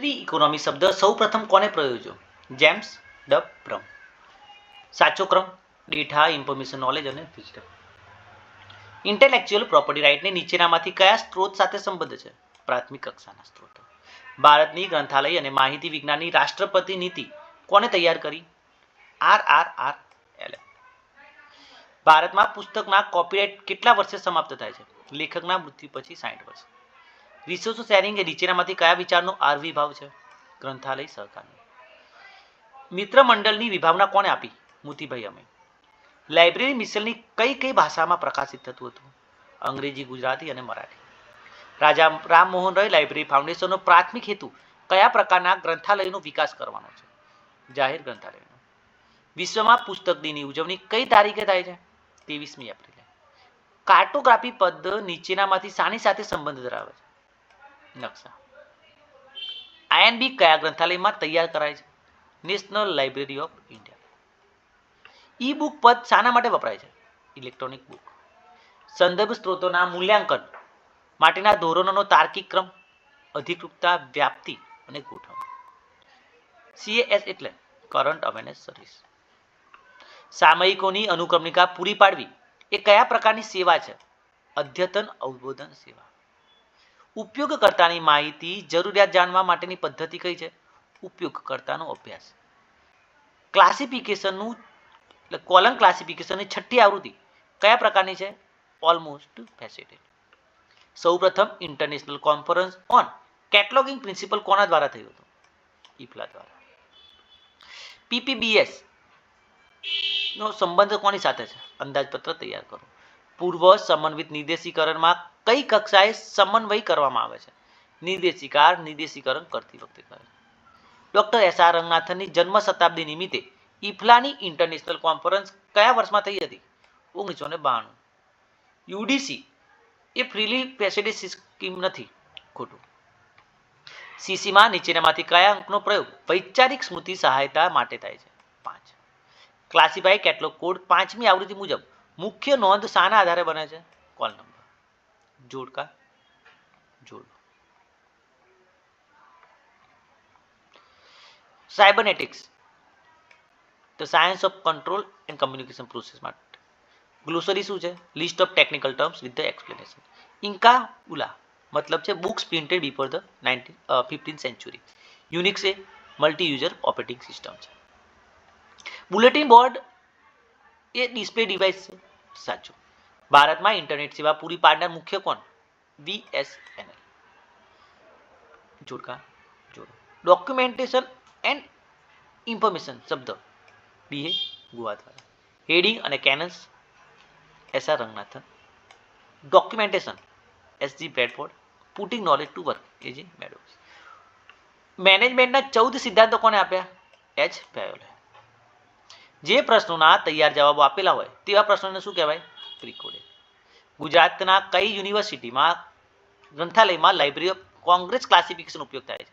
Library economy શબ્દ સૌપ્રથમ કોને પ્રયોજ્યો? જેમ્સ ડ બ્રમ. સાચો ક્રમ, ડેટા, ઇન્ફોર્મેશન નોલેજ અને વિઝડમ ઇન્ટેલેક્ચ્યુઅલ પ્રોપર્ટી રાઇટને નીચેનામાંથી કયા સ્ત્રોત સાથે સંબંધ છે? પ્રાથમિક કક્ષાના સ્ત્રોતો. ભારતની ગ્રંથાલય અને માહિતી વિજ્ઞાનની રાષ્ટ્રપતિ નીતિ કોને તૈયાર કરી? આર આર આર એલ ભારતમાં પુસ્તકના કોપીરાઇટ કેટલા વર્ષે સમાપ્ત થાય છે? લેખકના મૃત્યુ પછી સાઠ વર્ષ. રિસોર્સ શેરિંગ એ નીચેનામાંથી કયા વિચારનો આરવી ભાવ છે? ગ્રંથાલય સહકારનો મિત્ર મંડળની વિભાવના કોણે આપી? મોતીભાઈ અમે લાઇબ્રેરી મિશનની કઈ કઈ ભાષામાં પ્રકાશિત થતું હતું? અંગ્રેજી, ગુજરાતી અને મરાઠી. રાજા રામમોહન રોય લાઇબ્રેરી ફાઉન્ડેશનનો પ્રાથમિક હેતુ કયા પ્રકારના ગ્રંથાલયનો વિકાસ કરવાનો છે? જાહેર ગ્રંથાલયનો. વિશ્વમાં પુસ્તક દિનની ઉજવણી કઈ તારીખે થાય છે? ત્રેવીસમી એપ્રિલે. કાર્ટોગ્રાફી પદ નીચેનામાંથી શાની સાથે સંબંધ ધરાવે છે. નકશા. આઈએનબી કયા ગ્રંથાલયમાં તૈયાર કરાય છે? National library of India e book પદ શાના માટે વપરાય છે? ઇલેક્ટ્રોનિક બુક સંદર્ભ સ્ત્રોતોના મૂલ્યાંકન માટેના ધોરણોનો તાર્કિક ક્રમ, અધિકૃતતા, વ્યાપ્તિ અને ગોઠવણી. સીએએસ એટલે કરંટ અવેરનેસ સર્વિસ સામયિકોની અનુક્રમણિકા પૂરી પાડવી એ કયા પ્રકારની સેવા છે? અદ્યતન અવબોધન સેવા. ઉપયોગકર્તાની માહિતી જરૂરિયાત જાણવા માટેની પદ્ધતિ કઈ છે? ઉપયોગકર્તાનો અભ્યાસ. ક્લાસિફિકેશનનું, એટલે કોલમ ક્લાસિફિકેશનની છઠ્ઠી આવૃત્તિ કયા પ્રકારની છે? ઓલમોસ્ટ ફેસિટેડ સૌપ્રથમ international conference on cataloguing principle કોના દ્વારા થયું હતું? ઇફલા દ્વારા. પીપીબીએસ નો સંબંધ કોની સાથે છે? અંદાજપત્ર તૈયાર કરો. પૂર્વ સમન્વિત નિર્દેશીકરણમાં કઈ કક્ષાએ સમન્વય કરવામાં આવે છે? નિર્દેશિકાર નિર્દેશીકરણ કરતી વખતે કરે ડોક્ટર એસ આર રંગનાથનની જન્મ શતાબ્દી નિમિત્તે ઇફલાની ઇન્ટરનેશનલ કોન્ફરન્સ કયા વર્ષમાં થઈ હતી? ઓગણીસો ને બાણું. યુડીસી એ ફ્રીલી પેસેડી સ્કીમ નથી, ખોટું. સીસીમાં નીચેનામાંથી કયા અંકનો પ્રયોગ વૈચારિક સ્મૃતિ સહાયતા માટે થાય છે? પાંચ. ક્લાસિફાઈ કેટલોગ કોડ પાંચમી આવૃત્તિ મુજબ મુખ્ય નોંધ શાના આધારે બને છે? Call number. જોડકા. જોડો. Cybernetics the science of control and communication process માટે. ગ્લોસરી શું છે? List of technical terms with the explanation incunabula મતલબ છે books printed before the nineteen fifteen century Unix A multi user operating system છે. Bulletin board એ display device છે. સાચું. ભારતમાં ઇન્ટરનેટ સેવા પૂરી પાડનાર મુખ્ય કોણ? બીએસએનએલ જોડકા, જોડો. ડોક્યુમેન્ટેશન એન્ડ ઇન્ફોર્મેશન શબ્દ. બીએ ગોવા દ્વારા હેડિંગ અને canons S R Ranganathan. Documentation S G Bradford putting knowledge to work A G Meadows મેનેજમેન્ટના ચૌદ સિદ્ધાંતો કોને આપ્યા? એચ પેયોલે જે પ્રશ્નોના તૈયાર જવાબો આપેલા હોય, તેવા પ્રશ્નોને શું કહેવાય? પ્રિકોડેડ ગુજરાતના કઈ યુનિવર્સિટીમાં, ગ્રંથાલયમાં લાઇબ્રેરી ઓફ કોંગ્રેસ ક્લાસિફિકેશન ઉપયોગ થાય છે?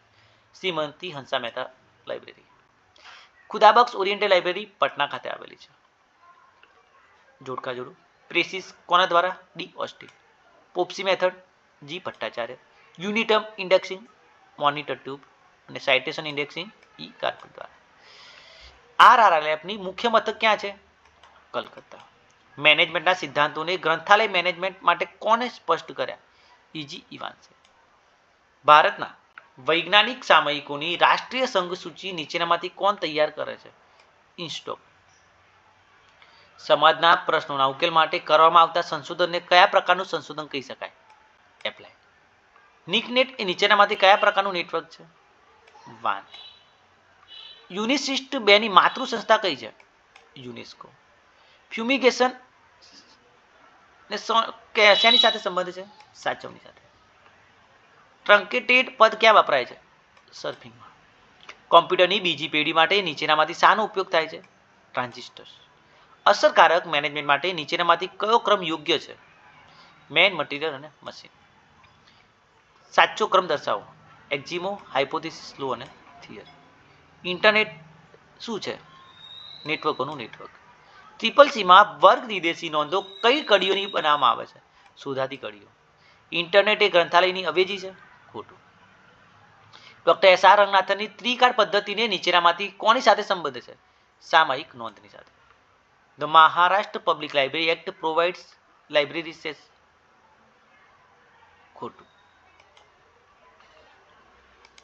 Shrimati Hansa Mehta library Khudabakhsh oriented library Patna ખાતે આવેલી છે. જોડકા જોડું. પ્રેસિસ કોના દ્વારા? D Austin POPSI method G Bhattacharya. Uniterm indexing Mortimer Taube અને સાઇટેશન ઇન્ડેક્સિંગ ઈ કાર્પેટ દ્વારા. આર આર મુખ્ય મથક ક્યાં છે? કલકત્તા. મેનેજમેન્ટના સિદ્ધાંતોને ગ્રંથાલય મેનેજમેન્ટ માટે કોને સ્પષ્ટ કર્યા? ઈજી ઇવાન્સે ભારતના વૈજ્ઞાનિક સામયિકોની રાષ્ટ્રીય સંઘ સૂચિ નીચેનામાંથી કોણ તૈયાર કરે છે? ઇન્સ્ટોક સમાજના પ્રશ્નોના ઉકેલ માટે કરવામાં આવતા સંશોધનને કયા પ્રકારનું સંશોધન કહી શકાય? એપ્લાય નિકનેટ એ નીચેનામાંથી કયા પ્રકારનું નેટવર્ક છે? વાન યુનિસિસ્ટ બેની માતૃ સંસ્થા કઈ છે? યુનેસ્કો. ફ્યુમિગેશન ને શેની સાથે સંબંધ છે? સાચવણી સાથે. ટ્રંકેટેડ પદ ક્યાં વપરાય છે? સર્ફિંગમાં. કોમ્પ્યુટરની બીજી પેઢી માટે નીચેનામાંથી શાનો ઉપયોગ થાય છે? ટ્રાન્ઝિસ્ટર્સ. અસરકારક મેનેજમેન્ટ માટે નીચેનામાંથી કયો ક્રમ યોગ્ય છે? મેન મટીરિયલ અને મશીન. સાચો ક્રમ દર્શાવો. એક્ઝિમો હાઇપોથિસિસ લો અને થિયરી. ઇન્ટરનેટ શું છે? નેટવર્કોનું નેટવર્ક. ટ્રિપલ સીમાં વર્ગ નિર્દેશી નોંધો કઈ કડીઓની બનાવવામાં આવે છે? શોધાતી કડીઓ. ઇન્ટરનેટ એ ગ્રંથાલયની અવેજી છે? ખોટું. ડોક્ટર એસ આર રંગનાથનની ત્રિકાળ પદ્ધતિને નીચેનામાંથી કોની સાથે સંબંધ છે? સામાયિક નોંધની સાથે. The Maharashtra public library act provides library cess. ખોટું.